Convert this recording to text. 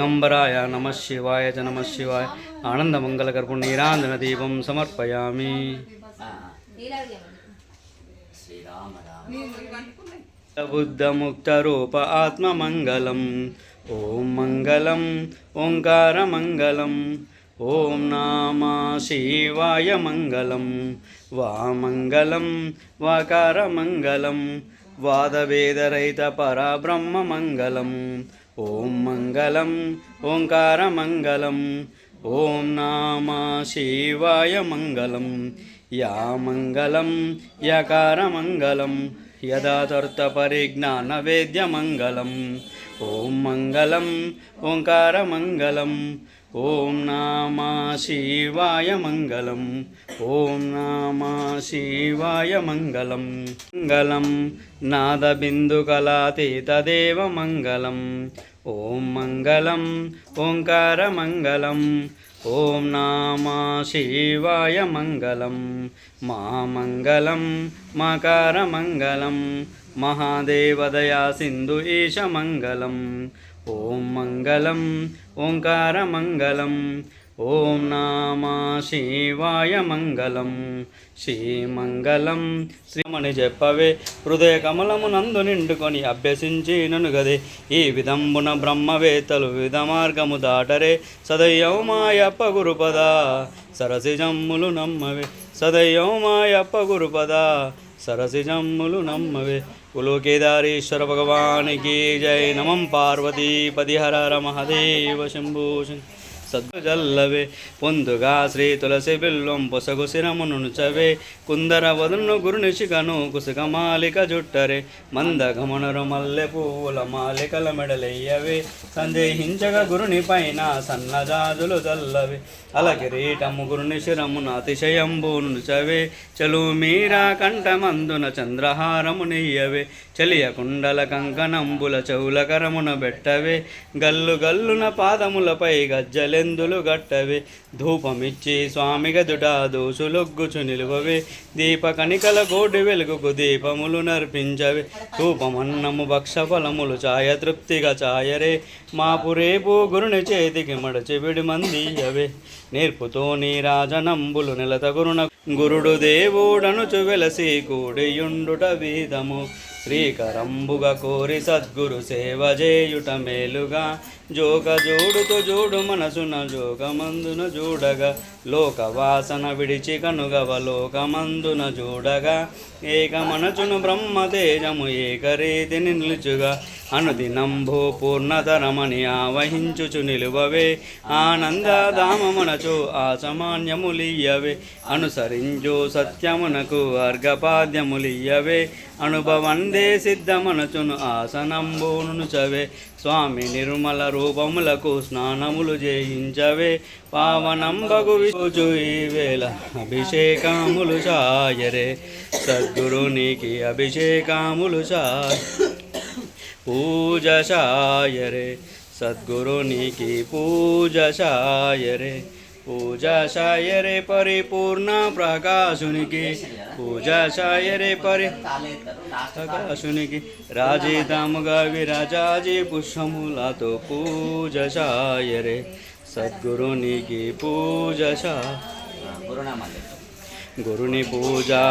దిగంబరాయ నమ శివాయ చ నమ శివాయ ఆనందమంగళకర్పు నీరాంజన దీపం సమర్పయామి శ్రీరామ రామ బుద్ధముక్తరూప ఆత్మమంగళం ఓం మంగళం ఓంకారమంగళం ఓం నామా శివాయ మంగళం వామంగళం వాకారమంగళం వాదవేదరహిత పరబ్రహ్మమంగళం ఓం మంగళం ఓంకార మంగళం ఓం నామ శివాయ మంగళం యా మంగళం యకార మంగళం యథాతర్థ పరిజ్ఞాన వేద్య మంగళం ఓం మంగళం ఓంకార మంగళం ఓం నామ శివాయ మంగళం ఓం నామ శివాయ మంగళం మంగళం నాదబిందుకలాతీతదేవ మంగళం ఓం మంగళం ఓంకార మంగళం ఓం నామా శివాయ మంగళం మా మంగళం మకారమంగళం మహాదేవదయా సింధు ఈశ మంగళం ఓం మంగళం ఓంకార మంగళం ఓం నామా శివాయ మంగళం. శ్రీమంగళం. శ్రీమణి చెప్పవే హృదయ కమలము నందు నిండుకొని అభ్యసించి ననుగదే ఈ విధంబున బ్రహ్మవేత్తలు వివిధ మార్గము దాటరే. సదయ్యవు మాయప్ప గురుపద. సరసిజమ్ములు నమ్మవే. సదయ్యవు మాయప్ప గురుపద. సరసిజమ్ములు నమ్మవే. కులోకేదారీశ్వర భగవానికి జై. నమం పార్వతీపతి పదిహర హర మహదేవ శంభూ శంకర. సద్దుజల్లవే పొందుగా శ్రీ తులసి బిల్వం పొసగు శిరమును చవే కుందర వదును గురునిషికను కుసుక మాలిక జుట్టరే మందగమనరు మల్లె పువ్వుల మాలికల మెడలెయ్యవే సందేహించగ గురుని పైన సన్నజాజులు జల్లవే అలకిరీటము గురుని శిరమున అతిశయంబును చవే చలు మీరా కంఠమందున చంద్రహారము నెయ్యవే చలియ కుండల కంకణంబుల చౌలకరమున బెట్టవే గల్లు గల్లున పాదములపై గజ్జలెందులు గట్టవే. ధూపమిచ్చి స్వామి గదుట దోసులొగ్గుచు నిలువవే. దీప కణికల కోటి వెలుగుకు దీపములు నర్పించవే. ధూపమన్నము భక్ష ఫలములు ఛాయ తృప్తిగా ఛాయరే మాపు రేపు గురుని చేతికి మడచిబిడి మంది అవే నేర్పుతో నీ రాజనంబులు నిలత గురున గురుడు దేవుడను చువెలసి కూడియుండుట వీధము. శ్రీకరంబుగా కోరి సద్గురు సేవ చేయుట మేలుగా. జోక జోడుతో జోడు మనసున జోగమందున చూడగా లోక వాసన విడిచి కనుగవ లోకమందున చూడగా ఏక మనసును బ్రహ్మ తేజము ఏకరీతిని నిలుచుగా. అనుదినంభో పూర్ణతరమని ఆవహించుచు నిలువవే. ఆనందధామమునచు ఆసమాన్యములియ్యవే. అనుసరించు సత్యమునకు అర్ఘపాద్యములియ్యవే. అనుభవందే సిద్ధమనచును ఆసనంబోను చవే. స్వామి నిర్మల రూపములకు స్నానములు చేయించవే. పావనంబగు విచు వేళ అభిషేకాములు చాయరే. సద్గురునికి అభిషేకాములు చాయ. పూజ శాయరే సద్గురునికి పూజ पूजा पूजाशाय रे परिपूर्ण प्रकाशुन की पूजाशाय रे परि प्रकाशुन की राजे दाम गवि राजाजी पुष्पमूला तो पूजाशाय रे सद्गुरुनि की पूजाशा गुरुनि पूजा